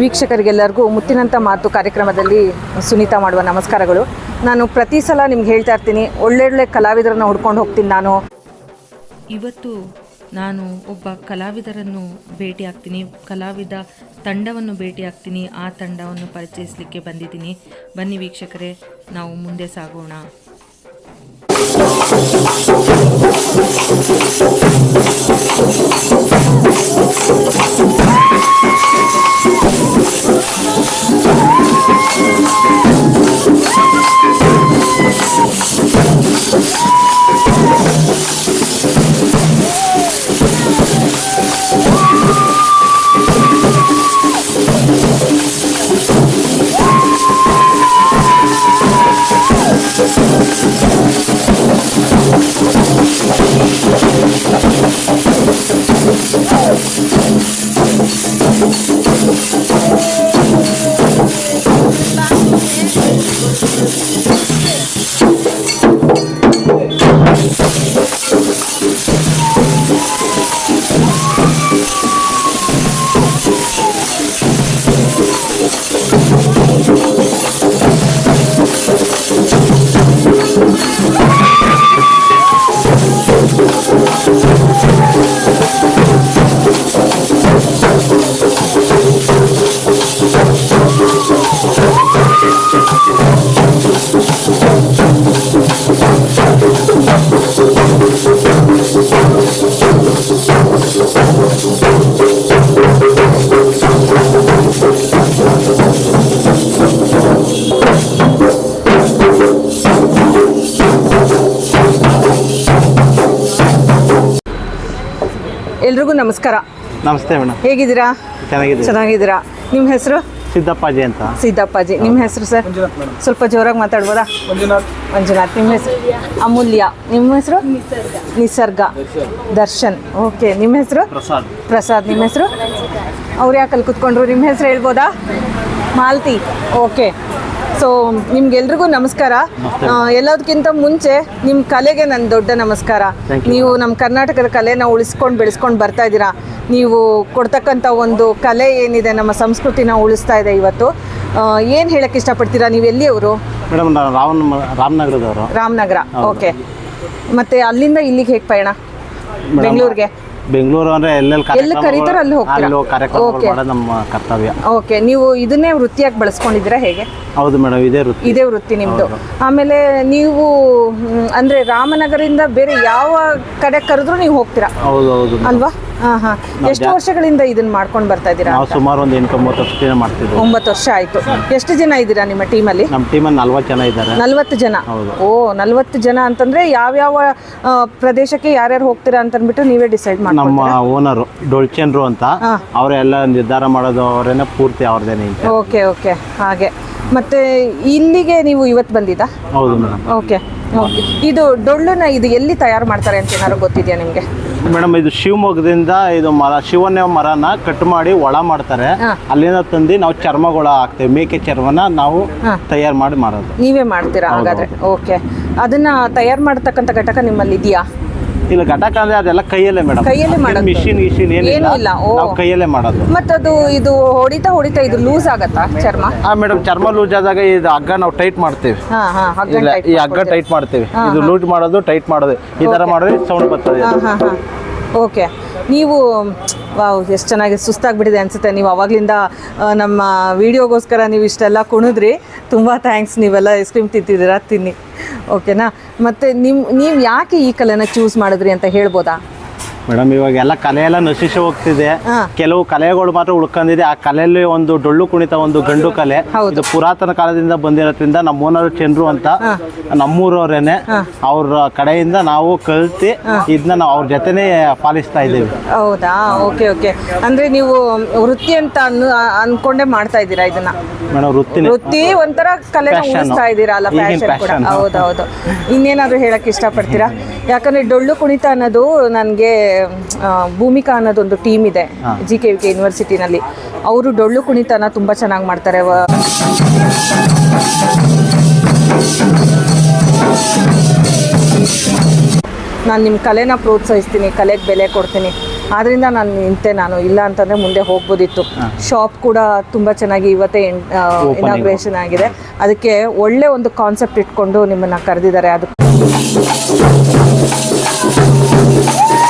ವೀಕ್ಷಕರಿಗೆಲ್ಲರಿಗೂ ಮುತ್ತಿನಂಥ ಮಾತು ಕಾರ್ಯಕ್ರಮದಲ್ಲಿ ಸುನೀತಾ ಮಾಡುವ ನಮಸ್ಕಾರಗಳು. ನಾನು ಪ್ರತಿ ಸಲ ನಿಮ್ಗೆ ಹೇಳ್ತಾ ಇರ್ತೀನಿ, ಒಳ್ಳೊಳ್ಳೆ ಕಲಾವಿದರನ್ನ ಹುಡ್ಕೊಂಡು ಹೋಗ್ತೀನಿ ನಾನು. ಇವತ್ತು ನಾನು ಒಬ್ಬ ಕಲಾವಿದರನ್ನು ಭೇಟಿ ಆಗ್ತೀನಿ, ಕಲಾವಿದ ತಂಡವನ್ನು ಭೇಟಿ ಆಗ್ತೀನಿ, ಆ ತಂಡವನ್ನು ಪರಿಚಯಿಸಲಿಕ್ಕೆ ಬಂದಿದ್ದೀನಿ. ಬನ್ನಿ ವೀಕ್ಷಕರೇ, ನಾವು ಮುಂದೆ ಸಾಗೋಣ. ನಮಸ್ಕಾರ. ನಮಸ್ತೆ ಮೇಡಮ್. ಹೇಗಿದ್ದೀರಾ? ಚೆನ್ನಾಗಿದೆ ಚೆನ್ನಾಗಿದ್ದೀರಾ? ನಿಮ್ಮ ಹೆಸರು? ಸಿದ್ದಪ್ಪಾಜಿ ಅಂತ. ಸಿದ್ದಪ್ಪಾಜಿ. ನಿಮ್ಮ ಹೆಸರು ಸರ್? ಸ್ವಲ್ಪ ಜೋರಾಗಿ ಮಾತಾಡ್ಬೋದಾ? ಮಂಜುನಾಥ್. ನಿಮ್ಮ ಹೆಸರು? ಅಮೂಲ್ಯ. ನಿಮ್ಮ ಹೆಸರು? ನಿಸರ್ಗ. ದರ್ಶನ್. ಓಕೆ. ನಿಮ್ಮ ಹೆಸರು? ಪ್ರಸಾದ್. ಪ್ರಸಾದ್. ನಿಮ್ಮ ಹೆಸರು? ಅವ್ರು ಯಾಕಲ್ಲಿ ಕುತ್ಕೊಂಡ್ರು? ನಿಮ್ಮ ಹೆಸರು ಹೇಳ್ಬೋದಾ? ಮಾಲ್ತಿ. ಓಕೆ. ಸೊ ನಿಮ್ಗೆಲ್ರಿಗೂ ನಮಸ್ಕಾರ. ಎಲ್ಲದಕ್ಕಿಂತ ಮುಂಚೆ ನಿಮ್ಮ ಕಲೆಗೆ ನನ್ನ ದೊಡ್ಡ ನಮಸ್ಕಾರ. ನೀವು ನಮ್ಮ ಕರ್ನಾಟಕದ ಕಲೆನ ಉಳಿಸ್ಕೊಂಡು ಬೆಳೆಸ್ಕೊಂಡು ಬರ್ತಾ ಇದ್ದೀರಾ? ನೀವು ಕೊಡ್ತಕ್ಕಂಥ ಒಂದು ಕಲೆ ಏನಿದೆ ನಮ್ಮ ಸಂಸ್ಕೃತಿನ ಉಳಿಸ್ತಾ ಇದೆ ಇವತ್ತು. ಏನು ಹೇಳಕ್ಕೆ ಇಷ್ಟಪಡ್ತೀರಾ ನೀವು ಎಲ್ಲಿಯವರು? ಮೇಡಮ್ ರಾಮನ್ ರಾಮನಗರದವರು. ರಾಮನಗರ. ಓಕೆ ಮತ್ತೆ ಅಲ್ಲಿಂದ ಇಲ್ಲಿಗೆ ಹೇಗೆ ಪಯಣ? ಬೆಂಗಳೂರಿಗೆ? ಬೆಂಗಳೂರು ಅಂದ್ರೆ ಎಲ್ಲೆಲ್ಲಿ ಎಲ್ಲಿ ಕರೀತಾರೋ ಅಲ್ಲಿ ಹೋಗ್ತೀರಾ? ಅಲ್ಲಿ ಹೋಗಿ ಕಾರ್ಯಕ್ರಮಗಳು Okay. ಮಾಡೋದು ನಮ್ಮ ಕರ್ತವ್ಯ. ಓಕೆ ನೀವು ಇದನ್ನೇ ವೃತ್ತಿಯಾಗಿ ಬಳಸ್ಕೊಂಡಿದ್ದೀರಾ ಹೇಗೆ? ಹೌದು ಮೇಡಮ್ ಇದೇ ವೃತ್ತಿ. ಇದೇ ವೃತ್ತಿ ನಿಮ್ಮದು ಆಮೇಲೆ ನೀವು ಮ್, ಅಂದ್ರೆ ರಾಮನಗರದಿಂದ ಬೇರೆ ಯಾವ ಕಡೆ ಕರೆದ್ರು ನೀವು ಹೋಗ್ತೀರಾ? ಹೌದು ಹೌದು ಅಲ್ವಾ? ಹಾ ಹಾ. ಎಷ್ಟು ವರ್ಷಗಳಿಂದ ಇದನ್ನ ಮಾಡ್ಕೊಂಡು ಬರ್ತಾ ಇದ್ದೀರಾ ನಾವು ಸುಮಾರು ಒಂದು ಎಂಟು ಒಂಬತ್ತು ವರ್ಷದಿಂದ ಮಾಡ್ತಿದ್ವಿ ಒಂಬತ್ತು ವರ್ಷ ಆಯ್ತು. ಎಷ್ಟು ಜನ ಇದ್ದೀರಾ ನಿಮ್ಮ ಟೀಮಲ್ಲಿ? ನಮ್ಮ ಟೀಮಲ್ಲಿ ನಲ್ವತ್ತು ಜನ ಇದ್ದಾರೆ. ನಲ್ವತ್ತು ಜನ. ಓ ನಲ್ವತ್ತು ಜನ ಅಂತಂದ್ರೆ ಯಾವ್ಯಾವ ಆ, ಪ್ರದೇಶಕ್ಕೆ ಯಾರ್ಯಾರು ಹೋಗ್ತೀರಾ ಅಂತ ಅಂದ್ಬಿಟ್ಟು ನೀವೇ ಡಿಸೈಡ್ ನಮ್ಮ ಓನರ್ ಡೊಳ್ಚನ್ರು ಅಂತ. ಅವರೆಲ್ಲ ನಿರ್ಧಾರ ಮಾಡೋದು ಅವರೇನೆ ಪೂರ್ತಿ ಅವ್ರದೇನೆ ಓಕೆ ಓಕೆ. ಹಾಗೆ. ಮತ್ತೆ ಇಲ್ಲಿಗೆ ನೀವು ಇವತ್ತು ಬಂದಿದ್ದಾ? ಹೌದು ಮೇಡಮ್ ಓಕೆ. ಇದು ಡೊಳ್ಳನ ಇದು ಎಲ್ಲಿ ತಯಾರು ಮಾಡ್ತಾರೆ ಅಂತ ಏನಾದ್ರು ಗೊತ್ತಿದೆಯಾ ನಿಮಗೆ? ಮೇಡಮ್ ಇದು ಶಿವಮೊಗ್ಗದಿಂದ ಇದು ಮರ ಶಿವನ ಮರನ ಕಟ್ ಮಾಡಿ ಒಳ ಮಾಡ್ತಾರೆ. ಅಲ್ಲಿಂದ ತಂದು ನಾವು ಚರ್ಮಗಳ ಹಾಕ್ತೇವೆ. ಮೇಕೆ ಚರ್ಮನ ನಾವು ತಯಾರು ಮಾಡಿ ಮಾಡೋದು ನೀವೇ ಮಾಡ್ತೀರಾ ಹಾಗಾದ್ರೆ? ಓಕೆ. ಅದನ್ನ ತಯಾರು ಮಾಡ್ತಕ್ಕಂಥ ಘಟಕ ನಿಮ್ಮಲ್ಲಿ ಇದೆಯಾ? ಇಲ್ಲ ಘಟಕ ಅಂದ್ರೆ ಅದೆಲ್ಲ ಕೈಯಲ್ಲೇ ಮೇಡಮ್. ಕೈಯಲ್ಲೇ ಮಾಡೋದು? ಮಿಷಿನ್ ಮಿಷಿನ್ ಏನೂ ಏನಿಲ್ಲ ಇಲ್ಲ, ಓ. ನಾವು ಕೈಯಲ್ಲೇ ಮಾಡೋದು. ಮತ್ತದು ಇದು ಹೊಡಿತಾ ಹೊಡಿತಾ ಇದು ಲೂಸ್ ಆಗತ್ತಾ ಚರ್ಮ? ಆ ಮೇಡಮ್ ಚರ್ಮ ಲೂಸ್ ಆದಾಗ ಇದು ಹಗ್ಗ ನಾವು ಟೈಟ್ ಮಾಡ್ತೀವಿ. ಹಾ ಹಾ ಹಗ್ಗ ಇಲ್ಲ ಈ ಹಗ್ಗ ಟೈಟ್ ಮಾಡ್ತೀವಿ. ಇದು. ಲೂಟ್ ಮಾಡೋದು ಟೈಟ್ ಮಾಡೋದು. ಈ ತರ. ಮಾಡಿದ್ರೆ ಸೌಂಡ್ ಬರ್ತದೆ ಓಕೆ ನೀವು, ವಾವ್, ಎಷ್ಟು ಚೆನ್ನಾಗಿ ಸುಸ್ತಾಗ್ಬಿಟ್ಟಿದೆ ಅನಿಸುತ್ತೆ. ನೀವು ಅವಾಗಲಿಂದ ನಮ್ಮ ವಿಡಿಯೋಗೋಸ್ಕರ ನೀವು ಇಷ್ಟೆಲ್ಲ ಕುಣಿದ್ರಿ. ತುಂಬ ಥ್ಯಾಂಕ್ಸ್ ನೀವೆಲ್ಲ ಐಸ್ ಕ್ರೀಮ್ ತಿಂತಿದ್ದೀರಾ, ತಿನ್ನಿ. ಓಕೆನಾ ಮತ್ತು ನಿಮ್ಮ ನೀವು ಯಾಕೆ ಈ ಕಲೆನ ಚೂಸ್ ಮಾಡಿದ್ರಿ ಅಂತ ಹೇಳ್ಬೋದಾ? ಮೇಡಮ್ ಇವಾಗ ಎಲ್ಲ ಕಲೆ ಎಲ್ಲ ನಶಿಸಿ ಹೋಗ್ತಿದೆ. ಕೆಲವು ಕಲೆಗಳು ಮಾತ್ರ ಉಳ್ಕೊಂಡಿದೆ. ಆ ಕಲೆಯಲ್ಲಿ ಒಂದು ಡೊಳ್ಳು ಕುಣಿತ ಒಂದು ಗಂಡು ಕಲೆ. ಇದು ಪುರಾತನ ಕಾಲದಿಂದ ಬಂದಿರೋದ್ರಿಂದ ನಮ್ಮ ಓನರ್ ಚಂದ್ರು ಅಂತ. ನಮ್ಮೂರವ್ರೇನೆ. ಅವ್ರ ಕಡೆಯಿಂದ ನಾವು ಕಲ್ತಿ ಇದನ್ನ ನಾವು ಅವ್ರ ಜೊತೆನೆ ಪಾಲಿಸ್ತಾ ಇದ್ದೀವಿ. ಹೌದಾ? Okay okay. ಅಂದ್ರೆ ನೀವು ವೃತ್ತಿ ಅಂತ ಅನ್ಕೊಂಡೆ ಮಾಡ್ತಾ ಇದ್ದೀರಾ ಇದನ್ನ? ಮೇಡಮ್ ವೃತ್ತಿ ವೃತ್ತಿ ಒಂಥರ ಕಲೆ. ಉಳಿಸ್ತಾ ಇದ್ದೀರಾ ಅಲ್ಲ. ಹೌದೌದು. ಇನ್ನೇನಾದ್ರು ಹೇಳಕ್ ಇಷ್ಟಪಡ್ತೀರಾ? ಯಾಕಂದ್ರೆ ಡೊಳ್ಳು ಕುಣಿತ ಅನ್ನೋದು ನನಗೆ ಭೂಮಿಕಾ ಅನ್ನೋದೊಂದು ಟೀಮ್ ಇದೆ ಜಿ ಕೆ ವಿ ಕೆ ಯೂನಿವರ್ಸಿಟಿನಲ್ಲಿ ಅವರು ಡೊಳ್ಳು ಕುಣಿತನ ತುಂಬ ಚೆನ್ನಾಗಿ ಮಾಡ್ತಾರೆ. ನಾನು ನಿಮ್ಮ ಕಲೆನ ಪ್ರೋತ್ಸಾಹಿಸ್ತೀನಿ ಕಲೆಗೆ ಬೆಲೆ ಕೊಡ್ತೀನಿ. ಆದ್ರಿಂದ ನಾನು ನಿಂತೆ ನಾನು. ಇಲ್ಲ ಅಂತಂದರೆ ಮುಂದೆ ಹೋಗ್ಬೋದಿತ್ತು. ಶಾಪ್ ಕೂಡ ತುಂಬ ಚೆನ್ನಾಗಿ ಇವತ್ತೇ ಇನಾಗ್ರೇಷನ್ ಆಗಿದೆ. ಅದಕ್ಕೆ ಒಳ್ಳೆ ಒಂದು ಕಾನ್ಸೆಪ್ಟ್ ಇಟ್ಕೊಂಡು ನಿಮ್ಮನ್ನು ಕರೆದಿದ್ದಾರೆ. ಅದು Thank you.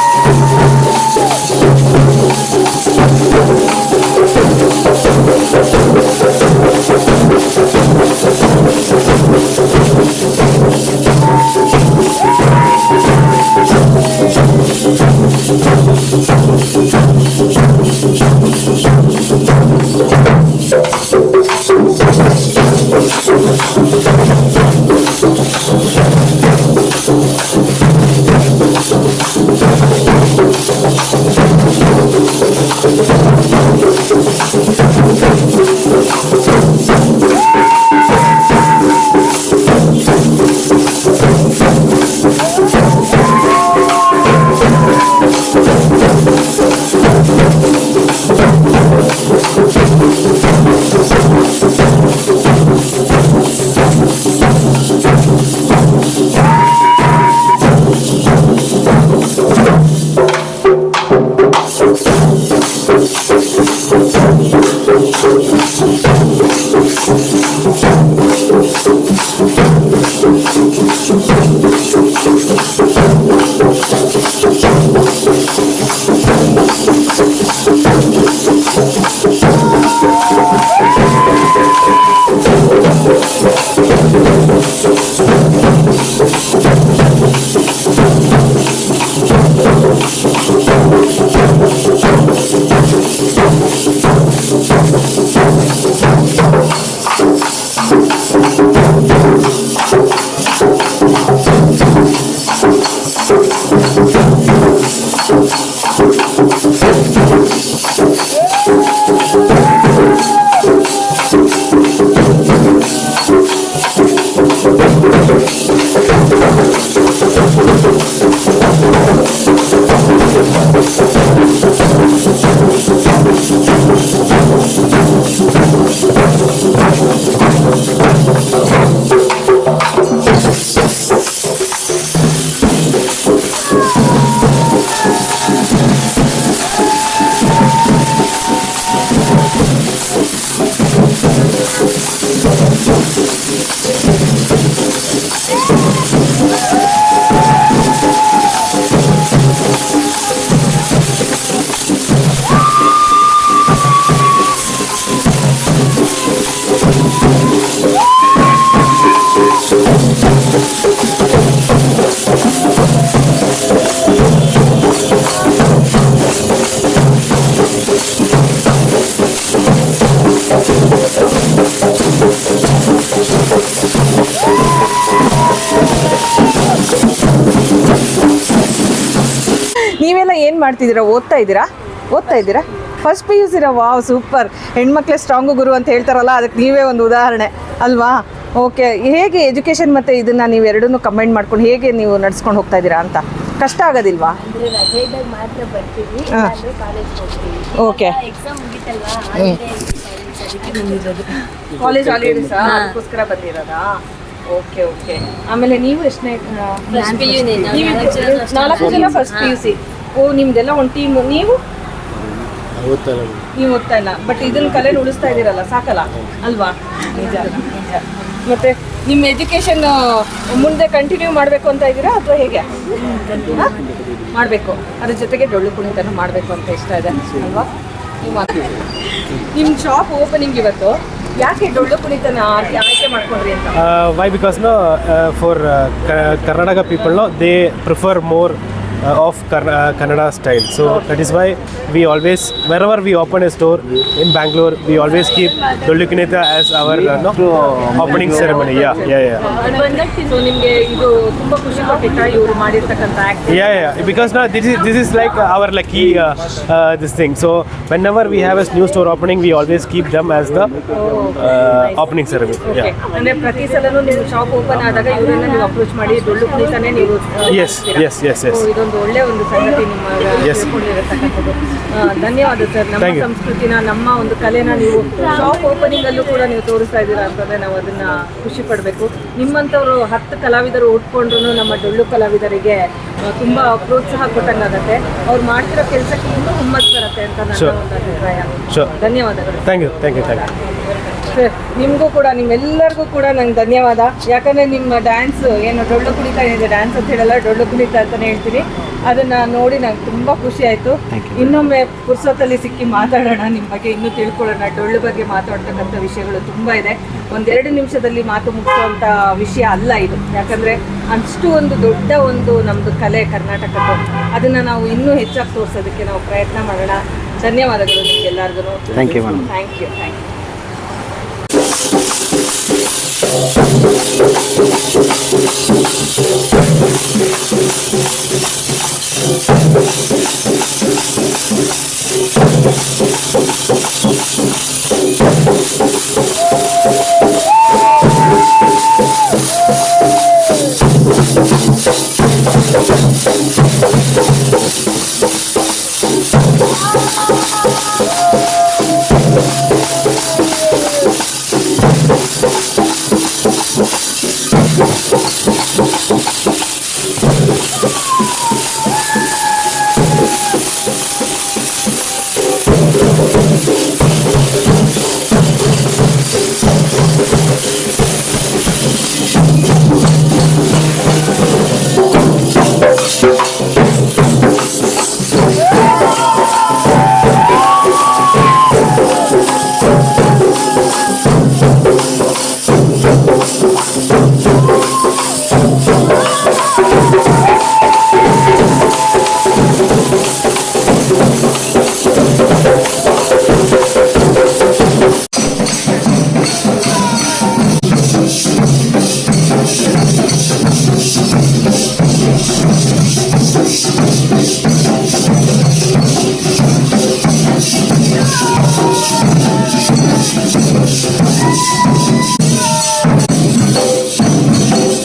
ಏನು ಮಾಡ್ತಿದ್ದೀರಾ? ಓದ್ತಾ ಇದ್ದೀರಾ? ಓದ್ತಾ ಇದ್ದೀರಾ? ಫಸ್ಟ್ ಪಿ ಯು ಸಿರಾ ವಾವ್ ಸೂಪರ್ ಹೆಣ್ಮಕ್ಳೆ ಸ್ಟ್ರಾಂಗು ಗುರು ಅಂತ ಹೇಳ್ತಾರಲ್ಲ ಅದಕ್ಕೆ ನೀವೇ ಒಂದು ಉದಾಹರಣೆ. ಅಲ್ವಾ? ಓಕೆ ಹೇಗೆ ಎಜುಕೇಷನ್ ಮತ್ತು ಇದನ್ನು ನೀವು ಎರಡನ್ನೂ ಕಮೆಂಟ್ ಮಾಡ್ಕೊಂಡು ಹೇಗೆ ನೀವು ನಡ್ಸ್ಕೊಂಡು ಹೋಗ್ತಾ ಇದ್ದೀರಾ ಅಂತ? ಕಷ್ಟ ಆಗೋದಿಲ್ವಾ? ಓಕೆ ಕಾಲೇಜ್ ಹಾಲಿಡೇಸ್ ಅದಕ್ಕೋಸ್ಕರ ಬಂದಿರೋದಾ? ಓಕೆ ಓಕೆ ಆಮೇಲೆ ನೀವು ಎಷ್ಟನೇ ನಾಲ್ಕು ಜನ ಫಸ್ಟ್ ಪಿ ಯು ಸಿ ಓ ನಿಮ್ದೆಲ್ಲ ಒಂದು ಟೀಮ್ ನೀವು? ನೀವು ಓದ್ತಾ ಇಲ್ಲ ಬಟ್ ಇದನ್ನ ಕಲೆ ಉಳಿಸ್ತಾ ಇದ್ದೀರಲ್ಲ ಸಾಕಲ್ಲ? ಅಲ್ವಾ? ನಿಜ ನಿಜ. ಮತ್ತೆ ನಿಮ್ಮ ಎಜುಕೇಶನ್ ಮುಂದೆ ಕಂಟಿನ್ಯೂ ಮಾಡಬೇಕು ಅಂತ ಇದ್ದೀರಾ ಅಥವಾ ಹೇಗೆ? ಮಾಡಬೇಕು. ಅದ್ರ ಜೊತೆಗೆ ಡೊಳ್ಳು ಕುಣಿತನ ಮಾಡಬೇಕು ಅಂತ ಇಷ್ಟ ಇದೆ. ಅಲ್ವಾ? ನಿಮ್ಮ ಮಾತು- ನಿಮ್ಮ ಶಾಪ್ ಓಪನಿಂಗ್ ಇವತ್ತು ಯಾಕೆ ಡೊಳ್ಳು ಕುಣಿತನ ಆಯ್ಕೆ ಮಾಡ್ಕೊಂಡ್ರಿ ಅಂತ? More why? Karnataka uh, they prefer Ka- Uh, of Kar- uh, Kannada style. So that is why we always, wherever we open a store in Bangalore, we always keep Dollukineta as our uh, no, opening ceremony. Yeah, yeah, yeah. So ನಿಮಗೆ ಇದು ತುಂಬಾ ಖುಷಿ ಕೊಟ್ಟಿತ್ತ ಇವರು ಮಾಡಿರ್ತಕ್ಕಂಥ act Yeah, yeah, because now this is this is like our lucky uh, uh, this thing. So whenever we have a new store opening, we always keep them as the uh, opening ceremony. Yeah. ಅಂದ್ರೆ ಪ್ರತಿ ಸಲನೂ ನೀವು shop open ಆದಾಗ ಇವರನ್ನ ನೀವು approach ಮಾಡಿ ಡೊಳ್ಳು ಕುಣಿತಾನೆ ನೀವು ಆ, Yes, ಮಾಡ್ತೀರಾ? yes, yes, yes. ಇದೊಂದು ಒಳ್ಳೆ ಒಂದು ಸಂಗತಿ ನಿಮ್ಮ. ತಿಳ್ಕೊಂಡಿರತಕ್ಕಂಥದ್ದು ಧನ್ಯವಾದ ಸರ್ ನಮ್ಮ ಸಂಸ್ಕೃತಿನ ನಮ್ಮ ಒಂದು ಕಲೆನ ನೀವು ಶಾಪ್ ಓಪನಿಂಗ್ ಅಲ್ಲೂ ಕೂಡ ನೀವು ತೋರಿಸ್ತಾ ಇದ್ದೀರಾ ಅಂತಂದ್ರೆ ನಾವು ಅದನ್ನ ಖುಷಿ ಪಡಬೇಕು. ನಿಮ್ಮಂಥವ್ರು ಹತ್ತು ಕಲಾವಿದರು ಉಟ್ಕೊಂಡ್ರು ನಮ್ಮ ಡೊಳ್ಳು ಕಲಾವಿದರಿಗೆ ತುಂಬಾ ಪ್ರೋತ್ಸಾಹ ಕೊಟ್ಟಂಗಾಗತ್ತೆ. ಅವ್ರು ಮಾಡ್ತಿರೋ ಕೆಲಸಕ್ಕೆ ಇನ್ನೂ ಹುಮ್ಮಸ್ ಬರುತ್ತೆ ಅಂತ ನನ್ನ. ಒಂದು ಅಭಿಪ್ರಾಯ. ಧನ್ಯವಾದಗಳು. Thank you thank you thank you sir ನಿಮಗೂ ಕೂಡ ನಿಮ್ಮೆಲ್ಲರಿಗೂ ಕೂಡ ನಂಗೆ ಧನ್ಯವಾದ. ಯಾಕಂದರೆ ನಿಮ್ಮ ಡ್ಯಾನ್ಸ್ ಏನು ಡೊಳ್ಳು ಕುಣಿತ ಏನಿದೆ ಡ್ಯಾನ್ಸ್ ಅಂತ ಹೇಳಲ್ಲ ಡೊಳ್ಳು ಕುಣಿತ ಅಂತಲೇ ಹೇಳ್ತೀನಿ. ಅದನ್ನು ನೋಡಿ ನಂಗೆ ತುಂಬ ಖುಷಿ ಆಯಿತು. ಇನ್ನೊಮ್ಮೆ ಪುರ್ಸೊತ್ತಲ್ಲಿ ಸಿಕ್ಕಿ ಮಾತಾಡೋಣ ನಿಮ್ಮ ಬಗ್ಗೆ ಇನ್ನೂ ತಿಳ್ಕೊಳ್ಳೋಣ. ಡೊಳ್ಳು ಬಗ್ಗೆ ಮಾತಾಡ್ತಕ್ಕಂಥ ವಿಷಯಗಳು ತುಂಬ ಇದೆ. ಒಂದೆರಡು ನಿಮಿಷದಲ್ಲಿ ಮಾತು ಮುಗಿಸುವಂಥ ವಿಷಯ ಅಲ್ಲ ಇದು. ಯಾಕಂದರೆ ಅಷ್ಟು ಒಂದು ದೊಡ್ಡ ಒಂದು ನಮ್ಮದು ಕಲೆ ಕರ್ನಾಟಕದ್ದು. ಅದನ್ನು ನಾವು ಇನ್ನೂ ಹೆಚ್ಚಾಗಿ ತೋರಿಸೋದಕ್ಕೆ ನಾವು ಪ್ರಯತ್ನ ಮಾಡೋಣ. ಧನ್ಯವಾದಗಳು ನಿಮಗೆಲ್ಲರಿಗೂ thank you. Thank you thank you Thank you.